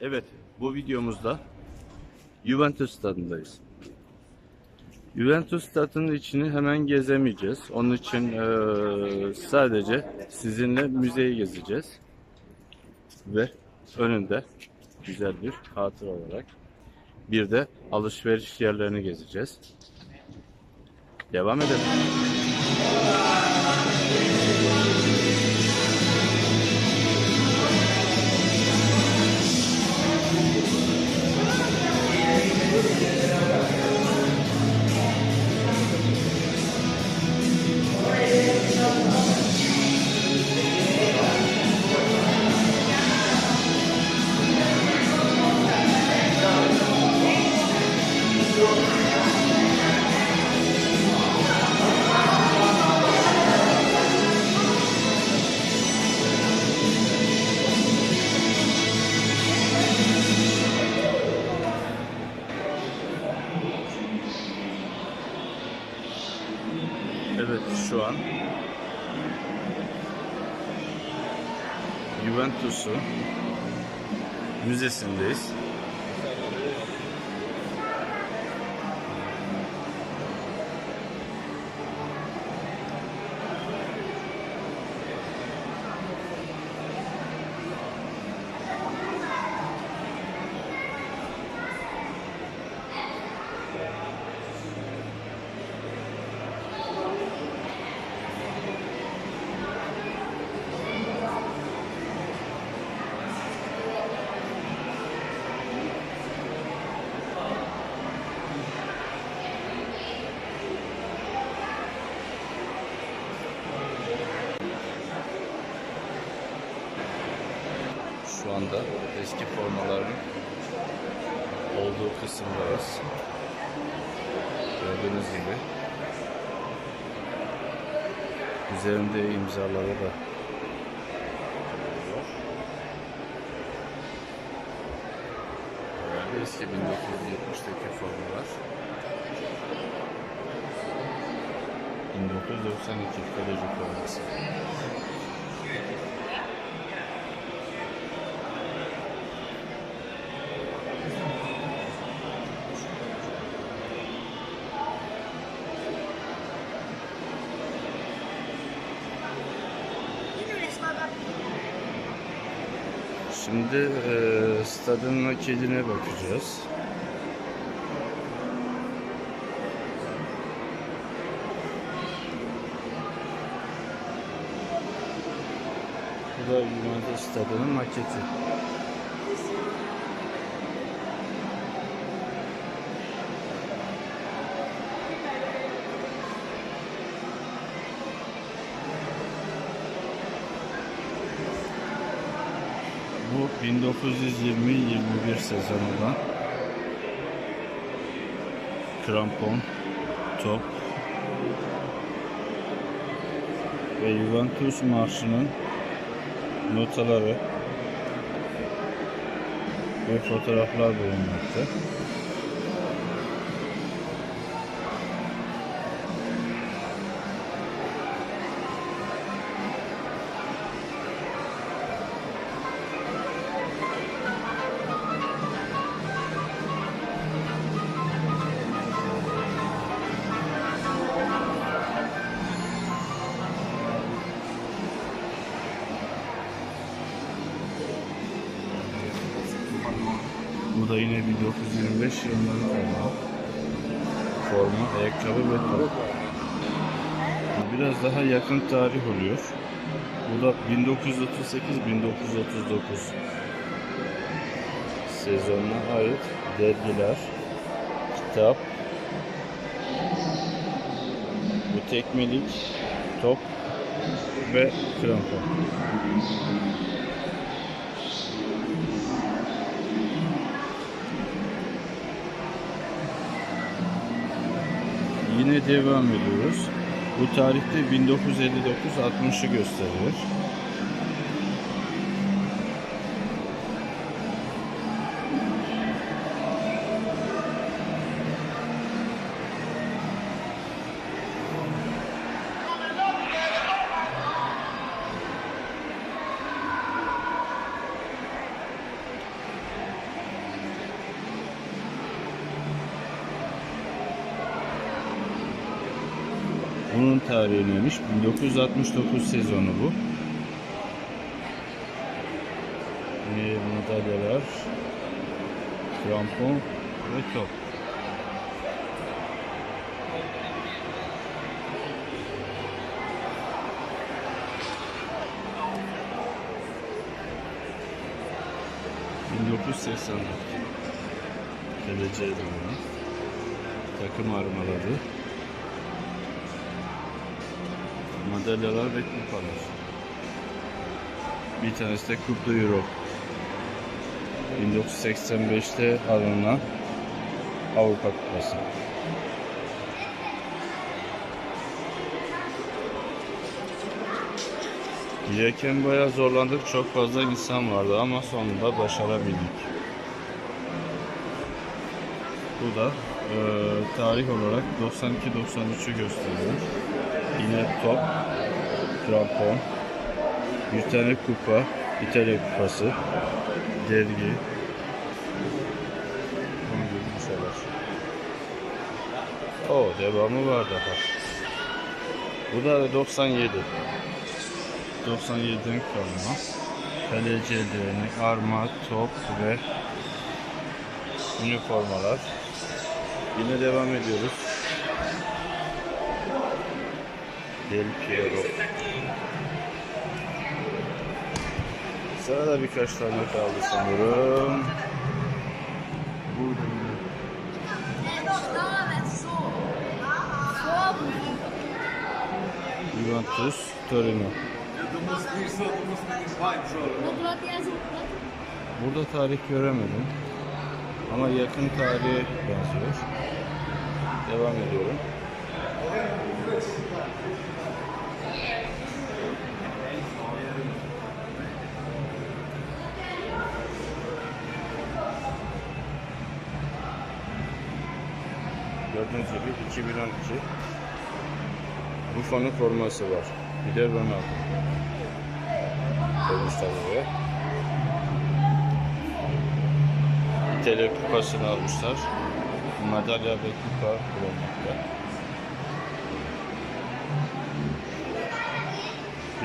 Evet, bu videomuzda Juventus stadındayız. Juventus stadının içini hemen gezemeyeceğiz. Onun için eee, sadece sizinle müzeyi gezeceğiz. Ve önünde güzel bir hatıra olarak bir de alışveriş yerlerini gezeceğiz. Devam edelim. Müzesindeyiz. Eski formaların olduğu kısımdayız. Gördüğünüz gibi üzerinde imzaları da. Herhalde eski 1970'teki formalar. 1992 kaleci forması. Şimdi e, stadın nakidine bakacağız. Bu da Juventus stadının maketi. Bu 1920-21 sezonundan krampon, top ve Juventus marşının notaları ve fotoğraflar bulunmakta. Da yine 1925 yılından kalma. Forma, ayakkabı ve top. Biraz daha yakın tarih oluyor. Bu da 1938-1939 sezonuna ait dergiler, kitap, bu tekmelik, top ve krampon. Yine devam ediyoruz. Bu tarihte 1959-60'ı gösteriyor. Bunun tarihi neymiş? 1969 sezonu bu. Ve madalyalar, krampon ve top. ...1984... ...geleceğe doğru... ...takım armaları... ...madalyalar ve kupalar... ...bir tanesi de Coupe de Euro... ...1985'te alınan... ...Avrupa Kupası... Girerken bayağı zorlandık. Çok fazla insan vardı ama sonunda başarabildik. Bu da e, tarih olarak 92-93'ü gösteriyor. Yine top, krampon, bir tane kupa, İtalya kupası, dergi. Bunun gibi bir. O devamı var daha. Bu da 97. 97'den kalma. Kaleci eldiveni, arma, top ve üniformalar. Yine devam ediyoruz. Del Piero. Sırada birkaç tane kaldı sanırım. Burada Juventus, Torino. Burada tarih göremedim. Ama yakın tarihe benziyor. Devam ediyorum. Gördüğünüz gibi 2012 Buffa'nın forması var. Bir de Ronaldo. Koymuşlar buraya. İtalya kupasını almışlar. Madalya ve kupa bulunmakta.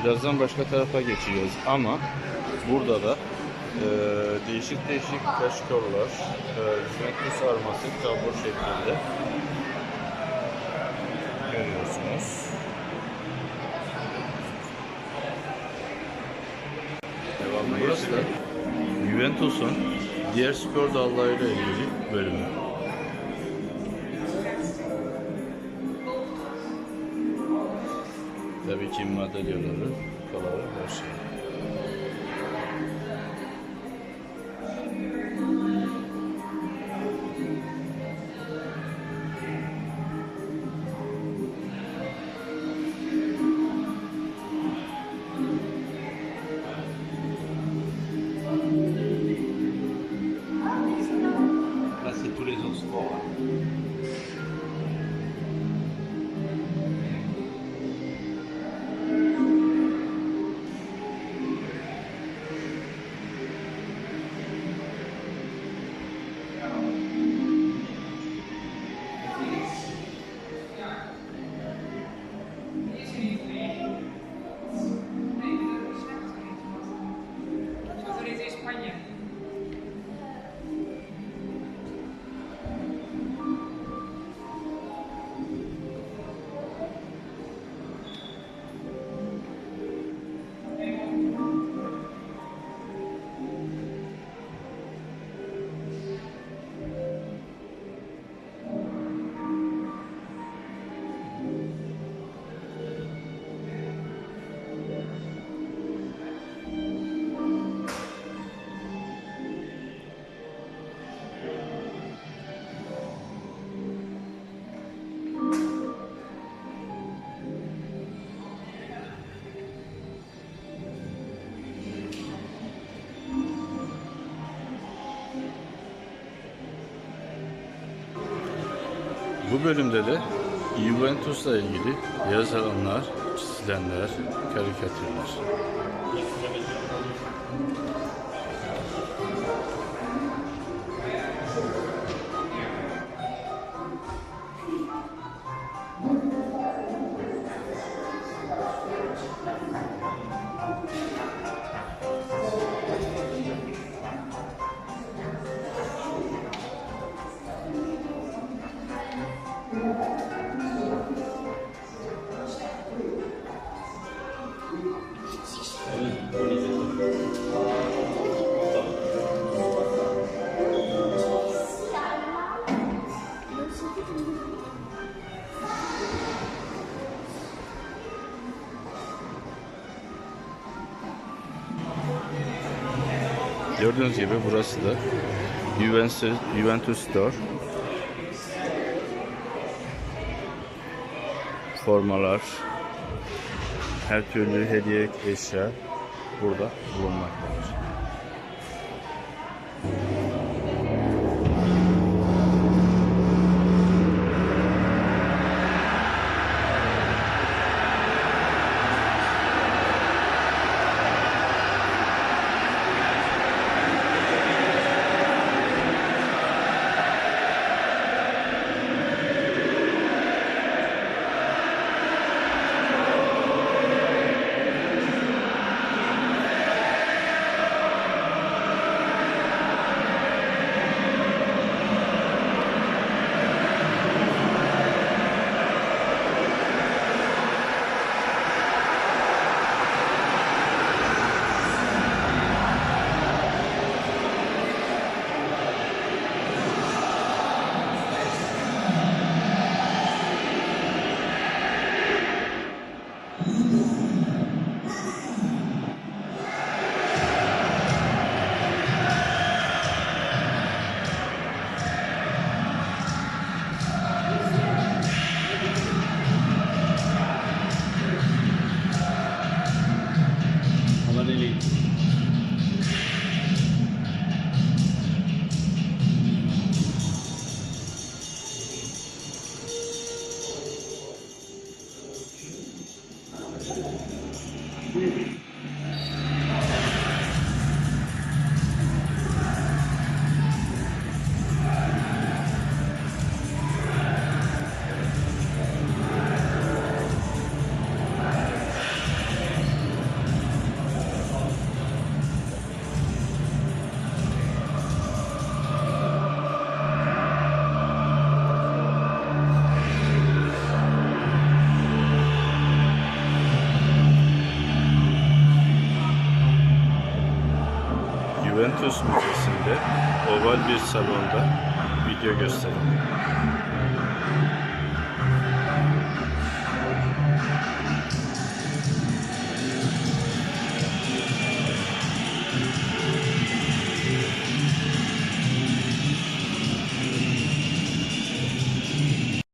Birazdan başka tarafa geçeceğiz ama burada da e, değişik değişik kaşkollar, e, Juventus arması tabur şeklinde görüyorsunuz. Burası da Juventus'un diğer spor dallarıyla ilgili bölümü. Tabii ki madalyaları, kupaları, her şey. Bu bölümde de Juventus'la ilgili yazılanlar, çizilenler, karikatürler. Gördüğünüz gibi burası da Juventus, Juventus Store. Formalar, her türlü hediye eşya burada bulunmaktadır. Juventus Müzesi'nde oval bir salonda video gösterimi.